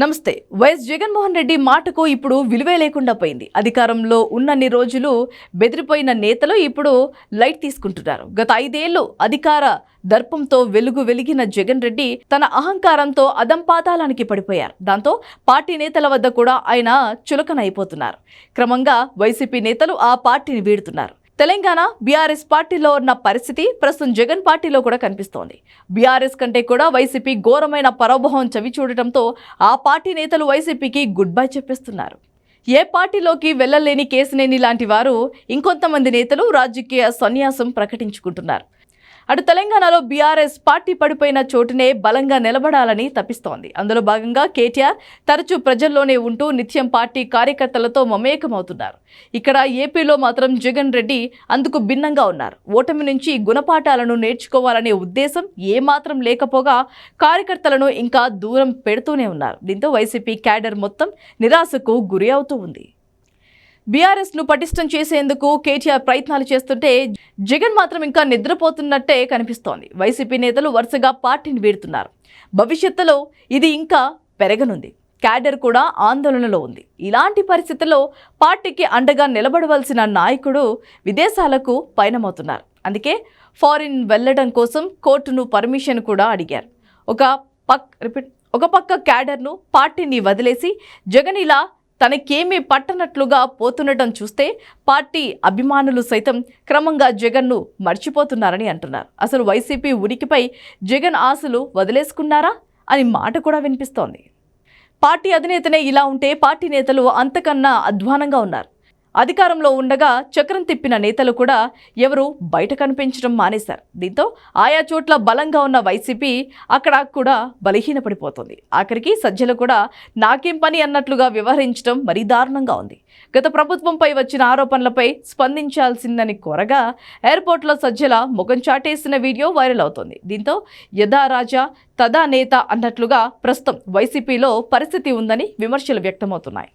నమస్తే వైఎస్ జగన్మోహన్ రెడ్డి మాటకు ఇప్పుడు విలువే లేకుండా పోయింది. అధికారంలో ఉన్నన్ని రోజులు బెదిరిపోయిన నేతలు ఇప్పుడు లైట్ తీసుకుంటున్నారు. గత ఐదేళ్ళు అధికార దర్పంతో వెలుగు వెలిగిన జగన్ రెడ్డి తన అహంకారంతో అదంపాతాలానికి పడిపోయారు. దాంతో పార్టీ నేతల వద్ద కూడా ఆయన చులకన అయిపోతున్నారు. క్రమంగా వైసీపీ నేతలు ఆ పార్టీని వీడుతున్నారు. తెలంగాణ బీఆర్ఎస్ పార్టీలో ఉన్న పరిస్థితి ప్రస్తుతం జగన్ పార్టీలో కూడా కనిపిస్తోంది. బీఆర్ఎస్ కంటే కూడా వైసీపీ ఘోరమైన పరోభవం చవి చూడటంతో ఆ పార్టీ నేతలు వైసీపీకి గుడ్ బై చెప్పేస్తున్నారు. ఏ పార్టీలోకి వెళ్ళలేని కేసునేని లాంటి వారు ఇంకొంతమంది నేతలు రాజకీయ సన్యాసం ప్రకటించుకుంటున్నారు. అటు తెలంగాణలో బీఆర్ఎస్ పార్టీ పడిపోయిన చోటునే బలంగా నిలబడాలని తప్పిస్తోంది. అందులో భాగంగా కేటీఆర్ తరచూ ప్రజల్లోనే ఉంటూ నిత్యం పార్టీ కార్యకర్తలతో మమేకమవుతున్నారు. ఇక్కడ ఏపీలో మాత్రం జగన్ రెడ్డి అందుకు భిన్నంగా ఉన్నారు. ఓటమి నుంచి గుణపాఠాలను నేర్చుకోవాలనే ఉద్దేశం ఏమాత్రం లేకపోగా కార్యకర్తలను ఇంకా దూరం పెడుతూనే ఉన్నారు. దీంతో వైసీపీ క్యాడర్ మొత్తం నిరాశకు గురి అవుతూ ఉంది. బీఆర్ఎస్ను పటిష్టం చేసేందుకు కేటీఆర్ ప్రయత్నాలు చేస్తుంటే జగన్ మాత్రం ఇంకా నిద్రపోతున్నట్టే కనిపిస్తోంది. వైసీపీ నేతలు వరుసగా పార్టీని వీడుతున్నారు. భవిష్యత్తులో ఇది ఇంకా పెరగనుంది. క్యాడర్ కూడా ఆందోళనలో ఉంది. ఇలాంటి పరిస్థితుల్లో పార్టీకి అండగా నిలబడవలసిన నాయకుడు విదేశాలకు పయనమవుతున్నారు. అందుకే ఫారిన్ వెళ్ళడం కోసం కోర్టును పర్మిషన్ కూడా అడిగారు. ఒక పక్ రిపీట్ ఒక పక్క క్యాడర్ను పార్టీని వదిలేసి జగన్ ఇలా తనకేమీ పట్టనట్లుగా పోతుండటం చూస్తే పార్టీ అభిమానులు సైతం క్రమంగా జగన్ను మర్చిపోతున్నారని అంటున్నారు. అసలు వైసీపీ ఉనికిపై జగన్ ఆశలు వదిలేసుకున్నారా? అని మాట కూడా వినిపిస్తోంది. పార్టీ అధినేతనే ఇలా ఉంటే పార్టీ నేతలు అంతకన్నా అధ్వానంగా ఉన్నారు. అధికారంలో ఉండగా చక్రం తిప్పిన నేతలు కూడా ఎవరు బయట కనిపించడం మానేశారు. దీంతో ఆయా చోట్ల బలంగా ఉన్న వైసీపీ అక్కడ కూడా బలహీనపడిపోతుంది. ఆఖరికి సజ్జలు కూడా నాకేం పని అన్నట్లుగా వ్యవహరించడం మరీ దారుణంగా ఉంది. గత ప్రభుత్వంపై వచ్చిన ఆరోపణలపై స్పందించాల్సిందని కోరగా ఎయిర్పోర్ట్లో సజ్జల ముఖం చాటేసిన వీడియో వైరల్ అవుతోంది. దీంతో యథా రాజా తదా నేత అన్నట్లుగా ప్రస్తుతం వైసీపీలో పరిస్థితి ఉందని విమర్శలు వ్యక్తమవుతున్నాయి.